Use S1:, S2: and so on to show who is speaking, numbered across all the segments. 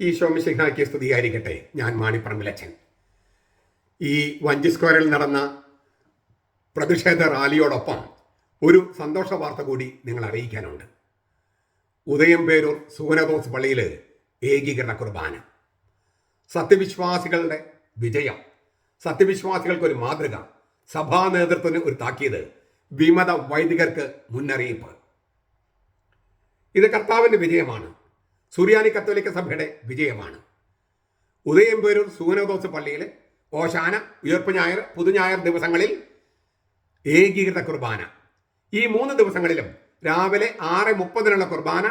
S1: ഈ ശോമിസിംഹായ്ക്ക് സ്തുതിയായിരിക്കട്ടെ ഞാൻ മാണിപ്പറമ്പിലച്ചൻ ഈ വഞ്ചി സ്ക്വയറിൽ നടന്ന പ്രതിഷേധ റാലിയോടൊപ്പം ഒരു സന്തോഷ വാർത്ത കൂടി നിങ്ങൾ അറിയിക്കാനുണ്ട്. ഉദയം പേരൂർ സൂനദോസ് പള്ളിയിൽ ഏകീകരണ കുർബാന. സത്യവിശ്വാസികളുടെ വിജയം. സത്യവിശ്വാസികൾക്ക് ഒരു മാതൃക. സഭാ നേതൃത്വത്തിന് ഒരു താക്കീത്. വിമത വൈദികർക്ക് മുന്നറിയിപ്പ്. ഇത് കർത്താവിന്റെ വിജയമാണ്. സുറിയാനി കത്തോലിക്ക സഭയുടെ വിജയമാണ്. ഉദയംപേരൂർ സൂനദോസ് പള്ളിയിൽ ഓശാന ഉയർപ്പ് ഞായർ പുതുഞായർ ദിവസങ്ങളിൽ ഏകീകൃത കുർബാന. ഈ മൂന്ന് ദിവസങ്ങളിലും രാവിലെ ആറ് മുപ്പതിനുള്ള കുർബാന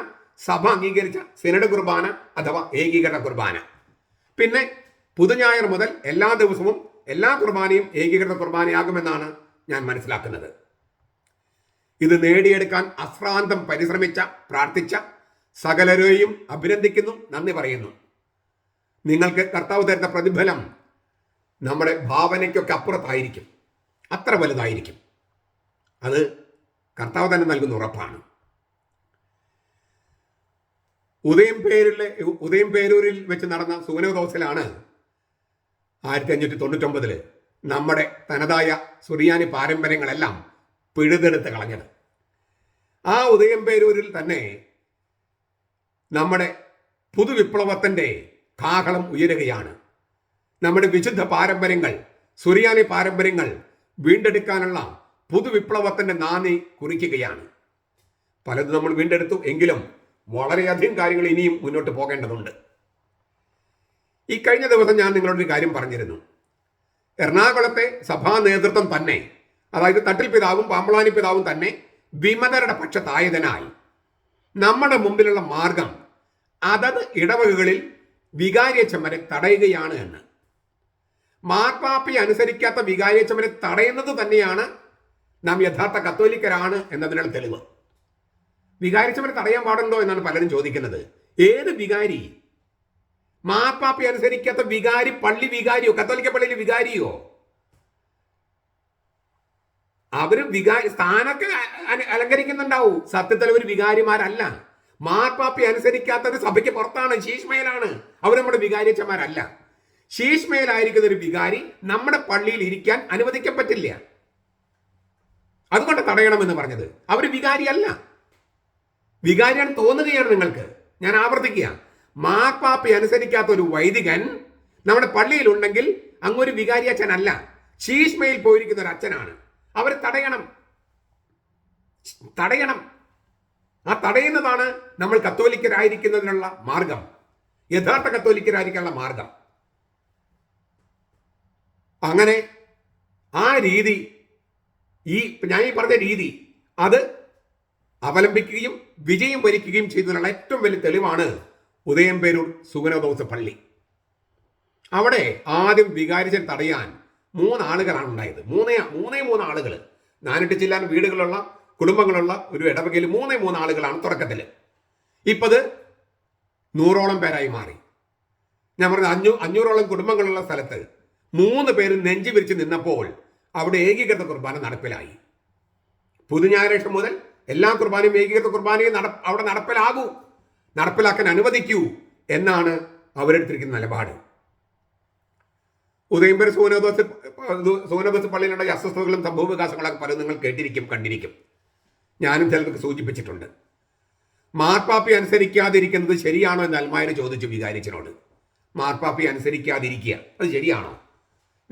S1: സഭ അംഗീകരിച്ച സിനഡ് കുർബാന അഥവാ ഏകീകൃത കുർബാന. പിന്നെ പുതുഞായർ മുതൽ എല്ലാ ദിവസവും എല്ലാ കുർബാനയും ഏകീകൃത കുർബാനയാകുമെന്നാണ് ഞാൻ മനസ്സിലാക്കുന്നത്. ഇത് നേടിയെടുക്കാൻ അശ്രാന്തം പരിശ്രമിച്ച പ്രാർത്ഥിച്ച സകലരെയും അഭിനന്ദിക്കുന്നു നന്ദി പറയുന്നു. നിങ്ങൾക്ക് കർത്താവ് തരുന്ന പ്രതിഫലം നമ്മുടെ ഭാവനയ്ക്കൊക്കെ അപ്പുറത്തായിരിക്കും. അത്ര വലുതായിരിക്കും. അത് കർത്താവ് തന്നെ നൽകുന്ന ഉറപ്പാണ്. ഉദയം പേരിലെ ഉദയം പേരൂരിൽ വെച്ച് നടന്ന സൂനദോസിലാണ് ആയിരത്തി അഞ്ഞൂറ്റി തൊണ്ണൂറ്റൊമ്പതിൽ നമ്മുടെ തനതായ സുറിയാനി പാരമ്പര്യങ്ങളെല്ലാം പിഴുതെടുത്ത് കളഞ്ഞത്. ആ ഉദയം പേരൂരിൽ തന്നെ നമ്മുടെ പുതുവിപ്ലവത്തിന്റെ കാഹളം ഉയരുകയാണ്. നമ്മുടെ വിശുദ്ധ പാരമ്പര്യങ്ങൾ സുറിയാനി പാരമ്പര്യങ്ങൾ വീണ്ടെടുക്കാനുള്ള പുതുവിപ്ലവത്തിന്റെ നാന്ദി കുറിക്കുകയാണ്. പലതും നമ്മൾ വീണ്ടെടുത്തു എങ്കിലും വളരെയധികം കാര്യങ്ങൾ ഇനിയും മുന്നോട്ട് പോകേണ്ടതുണ്ട്. ഈ കഴിഞ്ഞ ദിവസം ഞാൻ നിങ്ങളോടൊരു കാര്യം പറഞ്ഞിരുന്നു. എറണാകുളത്തെ സഭാ നേതൃത്വം തന്നെ അതായത് തട്ടിൽ പിതാവും പാമ്പളാനി പിതാവും തന്നെ വിമതരുടെ പക്ഷത്തായതിനാൽ നമ്മുടെ മുമ്പിലുള്ള മാർഗം അതത് ഇടവകകളിൽ വികാരിയച്ചമ്മരെ തടയുകയാണ് എന്ന്. മാർപ്പാപ്പി അനുസരിക്കാത്ത വികാരിയച്ചമ്മരെ തടയുന്നത് തന്നെയാണ് നാം യഥാർത്ഥ കത്തോലിക്കരാണ് എന്നതിനുള്ള തെളിവ്. വികാരിച്ചവരെ തടയാൻ പാടുണ്ടോ എന്നാണ് പലരും ചോദിക്കുന്നത്. ഏത് വികാരി? മാർപ്പാപ്പി അനുസരിക്കാത്ത വികാരി പള്ളി വികാരിയോ കത്തോലിക്ക പള്ളിയിലെ വികാരിയോ? അവർ വികാരി സ്ഥാനമൊക്കെ അ- അലങ്കരിക്കുന്നുണ്ടാവും. സത്യത്തിൽ അവർ വികാരിമാരല്ല. മാർപ്പാപ്പി അനുസരിക്കാത്തത് സഭയ്ക്ക് പുറത്താണ് ശീഷ്മയിലാണ്. അവർ നമ്മുടെ വികാരിച്ചമാരല്ല ശീഷ്മയിലായിരിക്കുന്ന ഒരു വികാരി നമ്മുടെ പള്ളിയിൽ ഇരിക്കാൻ അനുവദിക്കപ്പെട്ടില്ല അതുകൊണ്ട് തടയണമെന്ന് പറഞ്ഞത്. അവർ വികാരിയല്ല. വികാരിയാണ് തോന്നുകയാണ് നിങ്ങൾക്ക്. ഞാൻ ആവർത്തിക്കുക. മാർപ്പാപ്പി അനുസരിക്കാത്ത ഒരു വൈദികൻ നമ്മുടെ പള്ളിയിൽ ഉണ്ടെങ്കിൽ അങ്ങൊരു വികാരി അച്ഛനല്ല ശീഷ്മയിൽ പോയിരിക്കുന്ന ഒരു അച്ഛനാണ്. അവർ തടയണം. തടയണം. ആ തടയുന്നതാണ് നമ്മൾ കത്തോലിക്കരായിരിക്കുന്നതിനുള്ള മാർഗം. യഥാർത്ഥ കത്തോലിക്കരായിരിക്കാനുള്ള മാർഗം. അങ്ങനെ ആ രീതി ഈ ഞാൻ ഈ പറഞ്ഞ രീതി അത് അവലംബിക്കുകയും വിജയം വരിക്കുകയും ചെയ്തതിനുള്ള ഏറ്റവും വലിയ തെളിവാണ് ഉദയംപേരൂർ സുഗനദോസ പള്ളി. അവിടെ ആദ്യം വികാരിച്ചൻ തടയാൻ മൂന്നാളുകളാണ് ഉണ്ടായത്. മൂന്നേ മൂന്നേ മൂന്ന് ആളുകൾ നാനെട്ട് ചില്ലാൻ വീടുകളുള്ള കുടുംബങ്ങളുള്ള ഒരു ഇടവകയിൽ മൂന്നേ മൂന്ന് ആളുകളാണ് തുടക്കത്തിൽ ഇപ്പത് നൂറോളം പേരായി മാറി. ഞാൻ പറഞ്ഞത് അഞ്ഞൂ അഞ്ഞൂറോളം കുടുംബങ്ങളുള്ള സ്ഥലത്ത് മൂന്ന് പേര് നെഞ്ചി വിരിച്ച് നിന്നപ്പോൾ അവിടെ ഏകീകൃത കുർബാന നടപ്പിലായി. പുതുഞായറാഴ്ച മുതൽ എല്ലാ കുർബാനയും ഏകീകൃത കുർബാനയും നട അവിടെ നടപ്പിലാകൂ നടപ്പിലാക്കാൻ അനുവദിക്കൂ എന്നാണ് അവരെടുത്തിരിക്കുന്ന നിലപാട്. ഉദയംപേർ സോനോദോസ് സോനോദോസ് പള്ളിയിലുണ്ടായ അസ്വസ്ഥതകളും സംഭവ വികാസങ്ങളൊക്കെ പലതും നിങ്ങൾ കേട്ടിരിക്കും കണ്ടിരിക്കും. ഞാനും ചിലർക്ക് സൂചിപ്പിച്ചിട്ടുണ്ട്. മാർപ്പാപ്പി അനുസരിക്കാതിരിക്കുന്നത് ശരിയാണോ എന്ന് അൽമായർ ചോദിച്ചു വികാരിച്ചനോട്. മാർപ്പാപ്പി അനുസരിക്കാതിരിക്കുക അത് ശരിയാണോ?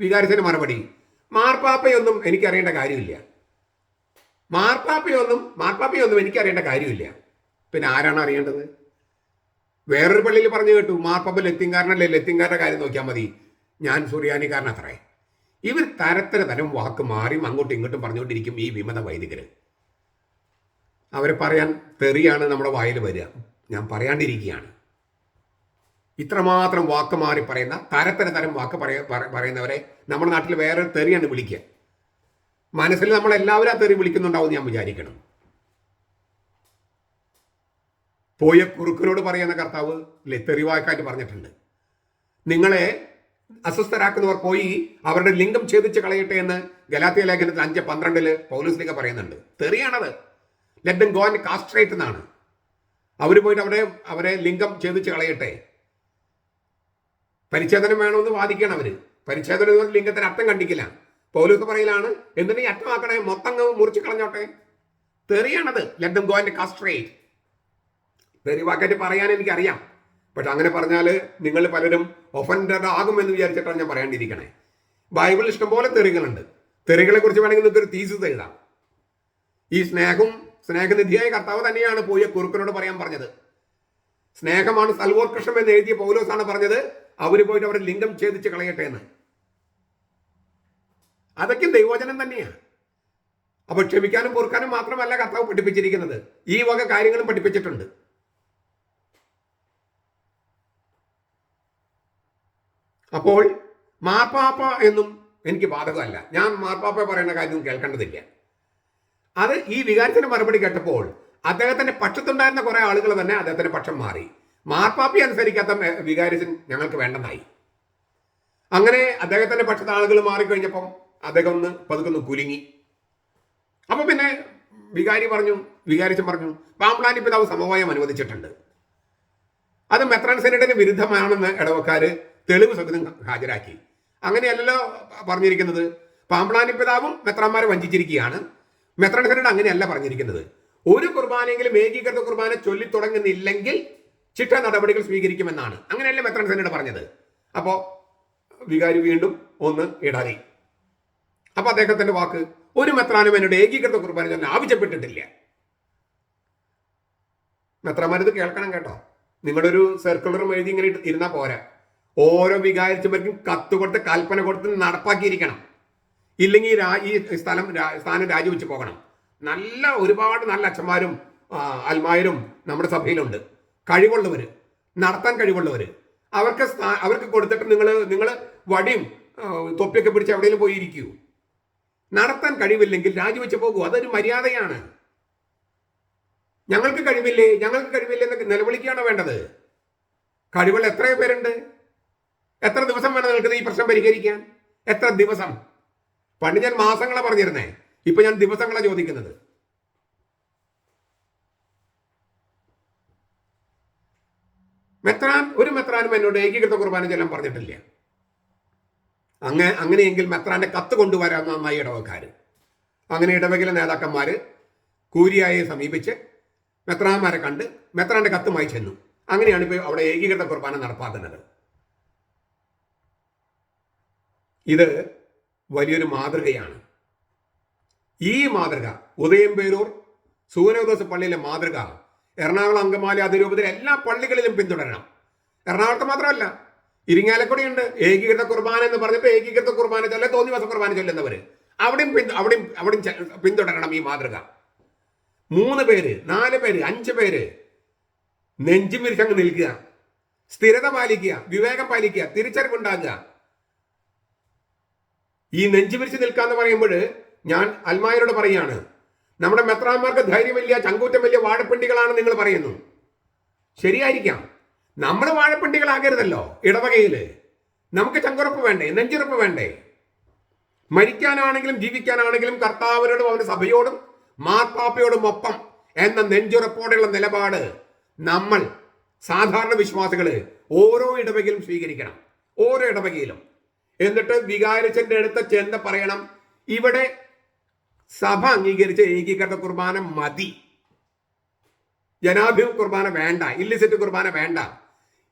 S1: വികാരിച്ചന് മറുപടി മാർപ്പാപ്പയൊന്നും എനിക്കറിയേണ്ട കാര്യമില്ല. മാർപ്പാപ്പയൊന്നും മാർപ്പാപ്പയൊന്നും എനിക്കറിയേണ്ട കാര്യമില്ല. പിന്നെ ആരാണ് അറിയേണ്ടത്? വേറൊരു പള്ളിയിൽ പറഞ്ഞു കേട്ടു മാർപ്പാപ്പ ലത്തിങ്കാരനല്ലേ ലത്തിങ്കാരുടെ കാര്യം നോക്കിയാൽ മതി. ഞാൻ സുറിയാനിക്കാരൻ അത്രേ ഇവർ തരത്തര തരം വാക്ക് മാറിയും അങ്ങോട്ടും ഇങ്ങോട്ടും പറഞ്ഞുകൊണ്ടിരിക്കും ഈ വിമത വൈദികർ അവരെ പറയാൻ തെറിയാണ് നമ്മുടെ വായിൽ വരിക. ഞാൻ പറയാണ്ടിരിക്കുകയാണ്. ഇത്രമാത്രം വാക്ക് മാറി പറയുന്ന തരത്തര തരം വാക്ക് പറയ പറയുന്നവരെ നമ്മുടെ നാട്ടിൽ വേറെ തെറിയാണ് വിളിക്കുക. മനസ്സിൽ നമ്മൾ എല്ലാവരും ആ തെറി വിളിക്കുന്നുണ്ടാവും ഞാൻ വിചാരിക്കണം. പോയ കുറുക്കനോട് പറയുന്ന കർത്താവ് തെറിവാക്കായിട്ട് പറഞ്ഞിട്ടുണ്ട്. നിങ്ങളെ അസ്വസ്ഥരാക്കുന്നവർ പോയി അവരുടെ ലിംഗം ഛേദിച്ച് കളയട്ടെ എന്ന് ഗലാത്തിയ ലേഖനത്തിൽ അഞ്ച് പന്ത്രണ്ടിൽ പൗലീസ് ലീഗ പറയുന്നുണ്ട്. തെറിയാണത്. Let them go and castrate എന്നാണ്. അവർ പോയിട്ട് അവിടെ അവരെ ലിംഗം ഛേദിച്ച് കളയട്ടെ. പരിച്ഛേദനം വേണമെന്ന് വാദിക്കണം അവർ. പരിച്ഛേദനം ലിംഗത്തിന് അർത്ഥം കണ്ടിക്കില്ല. പൗലൂസ് പറയലാണ് എന്തിനും അറ്റമാക്കണേ? മൊത്തം മുറിച്ച് കളഞ്ഞോട്ടെ. തെറിയാണത്. ലെറ്റ് ആൻഡ് കാസ്ട്രേറ്റ് തെറി വാക്കറ്റ് പറയാൻ എനിക്കറിയാം. പക്ഷെ അങ്ങനെ പറഞ്ഞാൽ നിങ്ങൾ പലരും ഒഫൻഡഡ് ആകുമെന്ന് വിചാരിച്ചിട്ടാണ് ഞാൻ പറയാണ്ടിരിക്കണേ. ബൈബിളിൽ ഇഷ്ടംപോലെ തെറികളുണ്ട്. തെറികളെ കുറിച്ച് വേണമെങ്കിൽ നിങ്ങൾക്ക് ഒരു തീസിസ് എഴുതാം. ഈ സ്നേഹം സ്നേഹനിധിയായ കർത്താവ് തന്നെയാണ് പോയ കുറുക്കനോട് പറയാൻ പറഞ്ഞത്. സ്നേഹമാണ് സൽവോത്കൃഷ്ണം എന്ന് എഴുതിയ പൗലോസാണ് പറഞ്ഞത്. അവർ പോയിട്ട് അവരെ ലിംഗം ഛേദിച്ച് കളയട്ടെ എന്ന്. അതൊക്കെ ദൈവവചനം തന്നെയാണ് അപ്പോൾ ക്ഷമിക്കാനും പൊറുക്കാനും മാത്രമല്ല കർത്താവ് പഠിപ്പിച്ചിരിക്കുന്നത്. ഈ വക കാര്യങ്ങളും പഠിപ്പിച്ചിട്ടുണ്ട്. അപ്പോൾ മാർപ്പാപ്പ എന്നും എനിക്ക് ബാധകമല്ല. ഞാൻ മാർപ്പാപ്പ പറയുന്ന കാര്യം കേൾക്കേണ്ടതില്ല. അത് ഈ വികാരത്തിന്റെ മറുപടി കേട്ടപ്പോൾ അദ്ദേഹത്തിന്റെ പക്ഷത്തുണ്ടായിരുന്ന കുറെ ആളുകൾ തന്നെ അദ്ദേഹത്തിന്റെ പക്ഷം മാറി. മാർപ്പാപ്പി അനുസരിക്കാത്ത വികാരിച്ച് ഞങ്ങൾക്ക് വേണ്ടെന്നായി. അങ്ങനെ അദ്ദേഹത്തിന്റെ പക്ഷത്തെ ആളുകൾ മാറിക്കഴിഞ്ഞപ്പം അദ്ദേഹം ഒന്ന് പതുക്കൊന്ന് കുലുങ്ങി. അപ്പൊ പിന്നെ വികാരി പറഞ്ഞു വികാരിച്ചൻ പറഞ്ഞു പാമ്പ്ലാനി പിതാവ് സമവായം അനുവദിച്ചിട്ടുണ്ട്. അത് മെത്രാൻ സെനറ്റിന് വിരുദ്ധമാണെന്ന് ഇടവക്കാര് തെളിവ് സഹിതം ഹാജരാക്കി. അങ്ങനെയല്ലല്ലോ പറഞ്ഞിരിക്കുന്നത്. പാമ്പ്ളാനി പിതാവും മെത്രാന്മാരെ വഞ്ചിച്ചിരിക്കുകയാണ്. സെനറ്റ് അങ്ങനെയല്ല പറഞ്ഞിരിക്കുന്നത്. ഒരു കുർബാനയെങ്കിലും ഏകീകൃത കുർബാന ചൊല്ലി തുടങ്ങുന്നില്ലെങ്കിൽ ചിട്ട നടപടികൾ സ്വീകരിക്കുമെന്നാണ്. അങ്ങനെയല്ലേ സെനറ്റ് പറഞ്ഞത്. അപ്പോ വികാരി വീണ്ടും ഒന്ന് ഇടറി. അപ്പൊ അദ്ദേഹത്തിന്റെ വാക്ക് ഒരു മെത്രാനും എന്നോട് ഏകീകൃത കുർബാന ചൊല്ലാൻ ആവശ്യപ്പെട്ടിട്ടില്ല. മെത്രമാരിത് കേൾക്കണം കേട്ടോ. നിങ്ങളുടെ ഒരു സർക്കുലറും എഴുതി ഇങ്ങനെ ഇരുന്നാ പോരാ. ഓരോ വികാരിച്ചവർക്കും കത്ത് കൊടുത്ത് കൽപ്പന കൊടുത്ത് നടപ്പാക്കിയിരിക്കണം. ഇല്ലെങ്കിൽ ഈ സ്ഥലം സ്ഥാനം രാജിവെച്ച് പോകണം. നല്ല ഒരുപാട് നല്ല അച്ഛന്മാരും അൽമാരും നമ്മുടെ സഭയിലുണ്ട്. കഴിവുള്ളവര് നടത്താൻ കഴിവുള്ളവര്. അവർക്ക് അവർക്ക് കൊടുത്തിട്ട് നിങ്ങൾ നിങ്ങൾ വടിയും തൊപ്പിയൊക്കെ പിടിച്ച് എവിടെയെങ്കിലും പോയിരിക്കൂ. നടത്താൻ കഴിവില്ലെങ്കിൽ രാജിവെച്ച് പോകൂ. അതൊരു മര്യാദയാണ്. ഞങ്ങൾക്ക് കഴിവില്ലേ? ഞങ്ങൾക്ക് കഴിവില്ലേ എന്നൊക്കെ നിലവിളിക്കുകയാണോ വേണ്ടത്. കഴിവുകൾ എത്ര പേരുണ്ട്. എത്ര ദിവസം വേണം നിങ്ങൾക്ക് ഈ പ്രശ്നം പരിഹരിക്കാൻ? എത്ര ദിവസം? പണ്ട് ഞാൻ മാസങ്ങളെ പറഞ്ഞിരുന്നേ. ഇപ്പൊ ഞാൻ ദിവസങ്ങളെ ചോദിക്കുന്നത്. മെത്രാൻ ഒരു മെത്രാനും എന്നോട് ഏകീകൃത കുർബാന ചെല്ലാൻ പറഞ്ഞിട്ടില്ല. അങ്ങനെ അങ്ങനെയെങ്കിൽ മെത്രാന്റെ കത്ത് കൊണ്ടുവരാൻ നന്നായി ഇടവക്കാർ അങ്ങനെ ഇടവകിലെ നേതാക്കന്മാര് കൂരിയായെ സമീപിച്ച് മെത്രാന്മാരെ കണ്ട് മെത്രാന്റെ കത്തുമായി ചെന്നു. അങ്ങനെയാണ് ഇപ്പോൾ അവിടെ ഏകീകൃത കുർബാന നടപ്പാക്കുന്നത്. ഇത് വലിയൊരു മാതൃകയാണ്. ഈ മാതൃക ഉദയംപേരൂർ സൂനോദോസ് പള്ളിയിലെ മാതൃക എറണാകുളം അങ്കമാലി അതിരൂപതയിലെ എല്ലാ പള്ളികളിലും പിന്തുടരണം. എറണാകുളത്ത് മാത്രമല്ല ഇരിങ്ങാലക്കുടിയുണ്ട് ഏകീകൃത കുർബാന എന്ന് പറഞ്ഞിട്ട് ഏകീകൃത കുർബാന ചൊല്ല തോന്നി വസ കുർബാന ചൊല്ലുന്നവര്. അവിടെയും പിന്തു- അവിടെയും അവിടെയും പിന്തുടരണം ഈ മാതൃക. മൂന്ന് പേര് നാല് പേര് അഞ്ച് പേര് നെഞ്ചും വിരിച്ചങ്ങ് നിൽക്കുക സ്ഥിരത പാലിക്കുക വിവേകം പാലിക്കുക തിരിച്ചറിവുണ്ടാകുക ഈ നെഞ്ചു വിരിച്ച് നിൽക്കാന്ന് പറയുമ്പോൾ ഞാൻ അൽമായരോട് പറയാണ് നമ്മുടെ മെത്രാന്മാർക്ക് ധൈര്യമില്ല ചങ്കൂറ്റമില്ല വാഴപ്പിണ്ടികളാണ് നിങ്ങൾ പറയുന്നു. ശരിയായിരിക്കാം. നമ്മൾ വാഴപ്പിണ്ടികളാകരുതല്ലോ ഇടവകയിൽ. നമുക്ക് ചങ്കുറപ്പ് വേണ്ടേ നെഞ്ചുറപ്പ് വേണ്ടേ? മരിക്കാനാണെങ്കിലും ജീവിക്കാനാണെങ്കിലും കർത്താവിനോടും അവന്റെ സഭയോടും മാർപ്പാപ്പയോടും ഒപ്പം എന്ന നെഞ്ചുറപ്പോടെയുള്ള നിലപാട് നമ്മൾ സാധാരണ വിശ്വാസികൾ ഓരോ ഇടവകയിലും സ്വീകരിക്കണം ഓരോ ഇടവകയിലും. എന്നിട്ട് വികാരിച്ചന്റെ അടുത്ത് ചെന്ന് പറയണം ഇവിടെ സഭ അംഗീകരിച്ച ഏകീകൃത കുർബാന മതി. ജനാഭിമ കുർബാന വേണ്ട ഇല്ലിസിറ്റ് കുർബാന വേണ്ട.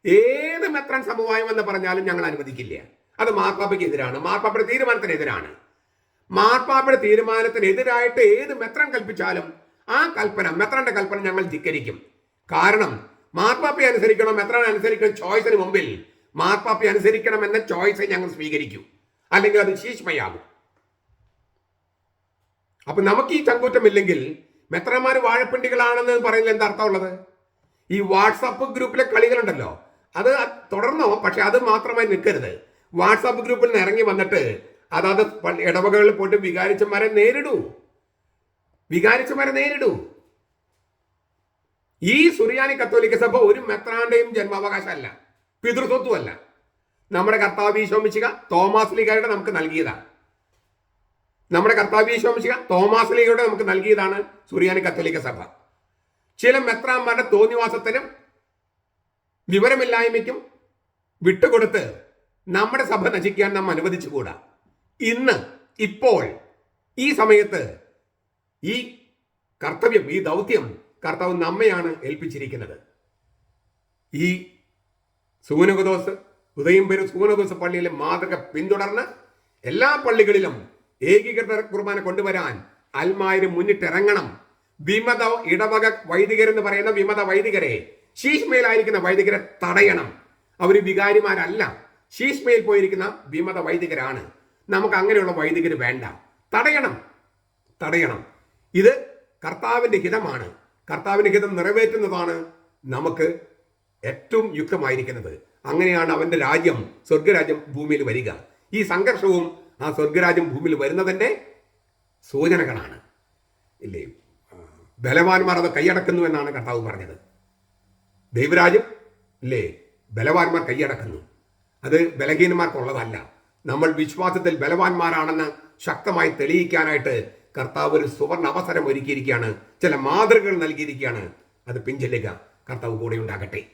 S1: ഏത് മെത്രൻ സമവായം എന്ന് പറഞ്ഞാലും ഞങ്ങൾ അനുവദിക്കില്ല. അത് മാർപ്പാപ്പയ്ക്ക് എതിരാണ് മാർപ്പാപ്പയുടെ തീരുമാനത്തിനെതിരാണ്. മാർപ്പാപ്പയുടെ തീരുമാനത്തിനെതിരായിട്ട് ഏത് മെത്രൻ കൽപ്പിച്ചാലും ആ കൽപ്പന മെത്രന്റെ കൽപ്പന ഞങ്ങൾ ധിക്കരിക്കും. കാരണം മാർപ്പാപ്പയെ അനുസരിക്കണം മെത്രൻ അനുസരിക്കണം ചോയ്സിന് മുമ്പിൽ മാർപ്പാപ്പയെ അനുസരിക്കണം എന്ന ചോയ്സ് ഞങ്ങൾ സ്വീകരിക്കും. അല്ലെങ്കിൽ അത് ശീഷ്മയാകും അപ്പൊ നമുക്ക് ഈ ചങ്കൂറ്റമില്ലെങ്കിൽ മെത്രമാർ വാഴപ്പിണ്ടികളാണെന്ന് പറയുന്നതിൽ എന്താ അർത്ഥമുള്ളത് ഈ വാട്സാപ്പ് ഗ്രൂപ്പിലെ കളികളുണ്ടല്ലോ. അത് തുടർന്നോ പക്ഷെ അത് മാത്രമായി നിൽക്കരുത്. വാട്സാപ്പ് ഗ്രൂപ്പിൽ നിന്ന് ഇറങ്ങി വന്നിട്ട് അതാത് ഇടവകകളിൽ പോയിട്ട് വികാരിച്ചന്മാരെ നേരിടൂ. വികാരിച്ചന്മാരെ നേരിടൂ. ഈ സുറിയാനി കത്തോലിക്ക സഭ ഒരു മെത്രാന്റെയും ജന്മാവകാശമല്ല. പിതൃസ്വത്വമല്ല നമ്മുടെ കർത്താവ് ഈശോമിശിക തോമാസ് ലീഗയുടെ നമുക്ക് നൽകിയതാണ്. നമ്മുടെ കർത്താവ് ഈശോമിശിക തോമാസ് ലീഗയുടെ നമുക്ക് നൽകിയതാണ് സുറിയാനി കത്തോലിക്ക സഭ. ചില മെത്രാന്മാരുടെ തോന്നിവാസത്തിനും വിവരമില്ലായ്മയ്ക്കും വിട്ടുകൊടുത്ത് നമ്മുടെ സഭ നശിക്കാൻ നാം അനുവദിച്ചുകൂടാ. ഇന്ന് ഇപ്പോൾ ഈ സമയത്ത് ഈ കർത്തവ്യം ഈ ദൗത്യം കർത്താവ് നമ്മയാണ് ഏൽപ്പിച്ചിരിക്കുന്നത്. ഈ സൂനകദോസ് ഉദയംപേര് സൂനകദോസ് പള്ളിയിലെ മാതൃക പിന്തുടർന്ന് എല്ലാ പള്ളികളിലും ഏകീകൃത കുർബാന കൊണ്ടുവരാൻ അൽമായര് മുന്നിട്ടിറങ്ങണം. വിമത ഇടവക വൈദികരെന്ന് പറയുന്ന വിമത വൈദികരെ ശീഷ്മയിലായിരിക്കുന്ന വൈദികരെ തടയണം. അവർ വികാരിമാരല്ല. ശീഷ്മയിൽ പോയിരിക്കുന്ന വിമത വൈദികരാണ്. നമുക്ക് അങ്ങനെയുള്ള വൈദികർ വേണ്ട. തടയണം. തടയണം. ഇത് കർത്താവിന്റെ ഹിതമാണ്. കർത്താവിന്റെ ഹിതം നിറവേറ്റുന്നതാണ് നമുക്ക് ഏറ്റവും യുക്തമായിരിക്കുന്നത് അങ്ങനെയാണ് അവന്റെ രാജ്യം സ്വർഗരാജ്യം ഭൂമിയിൽ വരിക. ഈ സംഘർഷവും ആ സ്വർഗരാജ്യം ഭൂമിയിൽ വരുന്നതിന്റെ സൂചനകളാണ്. ഇല്ലേ? ബലവാന്മാർ അത് കൈയടക്കുന്നു എന്നാണ് കർത്താവ് പറഞ്ഞത്. ദൈവരാജ്യം ഇല്ലേ? ബലവാന്മാർ കൈയടക്കുന്നു. അത് ബലഹീനന്മാർക്കുള്ളതല്ല. നമ്മൾ വിശ്വാസത്തിൽ ബലവാന്മാരാണെന്ന് ശക്തമായി തെളിയിക്കാനായിട്ട് കർത്താവ് ഒരു സുവർണ അവസരം ഒരുക്കിയിരിക്കുകയാണ്. ചില മാതൃകകൾ നൽകിയിരിക്കുകയാണ്. അത് പിഞ്ചെല്ലുക കർത്താവ് കൂടെ ഉണ്ടാകട്ടെ.